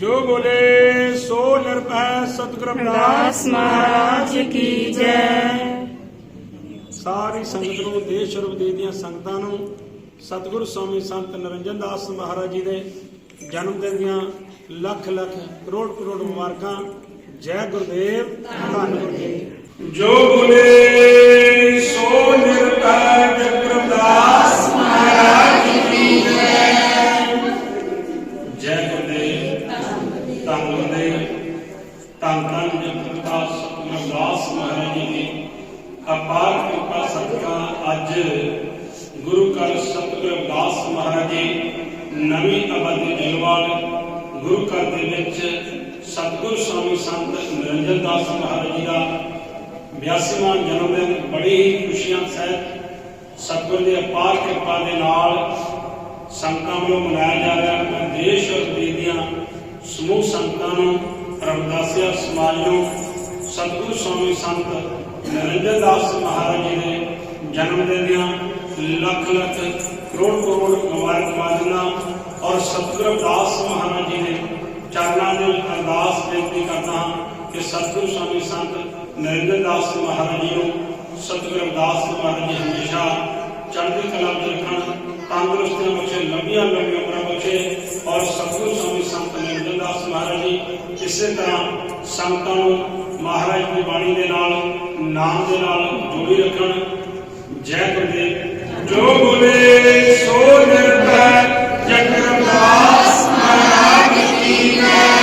ਜੋ ਬੋਲੇ, ਸੋ ਨਿਰਭੈ ਸਤਿਗੁਰ ਰਵਿਦਾਸ ਮਹਾਰਾਜ ਕੀ ਜੈ। ਸਾਰੀ ਸੰਗਤ ਨੂੰ ਦੇਸ਼ ਔਰ ਵਿਦੇਸ਼ ਦੀਆਂ ਸੰਗਤਾਂ ਨੂੰ ਸਤਿਗੁਰੂ ਸਵਾਮੀ ਸੰਤ ਨਰਿੰਜਨ ਦਾਸ ਮਹਾਰਾਜ ਜੀ ਦੇ ਜਨਮ ਦਿਨ ਦੀਆਂ ਲੱਖ ਲੱਖ ਕਰੋੜ ਕਰੋੜ ਮੁਬਾਰਕਾਂ। ਜੈ ਗੁਰਦੇਵ, ਧੰਨ ਗੁਰਦੇਵ। ਜੋ ਬੋਲੇ ਧੰਨ ਗੁਰਦੇਵ ਧੰਨ ਧੰਨ ਜਗਰਦਾਸ ਸਤਿਗੁਰਦਾਸ ਮਹਾਰਾਜ ਜੀ ਦੀ ਅਪਾਰ ਕਿਰਪਾ ਸਦਕਾ ਅੱਜ ਗੁਰੂ ਘਰ ਸਤਿਗੁਰ ਅਰਦਾਸ ਮਹਾਰਾਜ ਜੀ ਨਵੀਂ ਆਬਾਦੀ ਜਲਵਾਲ ਗੁਰੂ ਘਰ ਦੇ ਵਿੱਚ ਸਤਿਗੁਰ ਸਵਾਮੀ ਸੰਤ ਨਿਰੰਜਨ ਦਾਸ ਮਹਾਰਾਜ ਜੀ ਦਾ 82ਵਾਂ ਜਨਮ ਦਿਨ ਬੜੀ ਹੀ ਖੁਸ਼ੀਆਂ ਸਹਿਤ ਸਤਿਗੁਰ ਦੀ ਅਪਾਰ ਕਿਰਪਾ ਦੇ ਨਾਲ ਸੰਗਤਾਂ ਵੱਲੋਂ ਮਨਾਇਆ ਸਮੂਹ ਸੰਗਤਾਂ ਨੂੰ ਰਮਦਾਸੀਆ ਸਮਾਜ ਨੂੰ ਸਤਿਗੁਰੂ ਸਵਾਮੀ ਸੰਤ ਨਰਿੰਦਰ ਦਾਸ ਮਹਾਰਾਜ ਜੀ ਦੇ ਜਨਮ ਦਿਨ ਦੀਆਂ ਲੱਖ ਲੱਖ ਕਰੋੜ ਕਰੋੜ ਮੁਬਾਰਕਬਾਦਾਂ ਔਰ ਸਤਿਗੁਰੂ ਦਾਸ ਮਹਾਰਾਜ ਜੀ ਦੇ ਚਰਨਾਂ ਦੇ ਵਿੱਚ ਅਰਦਾਸ ਬੇਨਤੀ ਕਰਦਾ ਹਾਂ ਕਿ ਸਤਿਗੁਰੂ ਸਵਾਮੀ ਸੰਤ ਨਰਿੰਦਰ ਦਾਸ ਮਹਾਰਾਜ ਜੀ ਨੂੰ ਸਤਿਗੁਰੂ ਦਾਸ ਮਹਾਰਾਜ ਜੀ ਹਮੇਸ਼ਾ ਚੜ੍ਹਦੀ ਕਲਾ ਵਿੱਚ ਰੱਖਣ ਤੰਦਰੁਸਤੀਆਂ ਬਖਸ਼ੇ ਲੰਬੀਆਂ ਲੰਬੀਆਂ ਉਮਰਾਂ ਬਖਸ਼ੇ ਔਰ ਮਹਾਰਾਜ ਜੀ, ਇਸੇ ਤਰ੍ਹਾਂ ਸੰਗਤਾਂ ਨੂੰ ਮਹਾਰਾਜ ਦੀ ਬਾਣੀ ਦੇ ਨਾਲ, ਨਾਮ ਦੇ ਨਾਲ ਜੋੜੀ ਰੱਖਣ। ਜੈ ਗੁਰਦੇਵ। ਜੋ ਬੋਲੇ, ਸੋ ਨਿਰਭੈ, ਜਗਰਦਾਸ ਮਹਾਰਾਜ ਕੀ ਜੈ।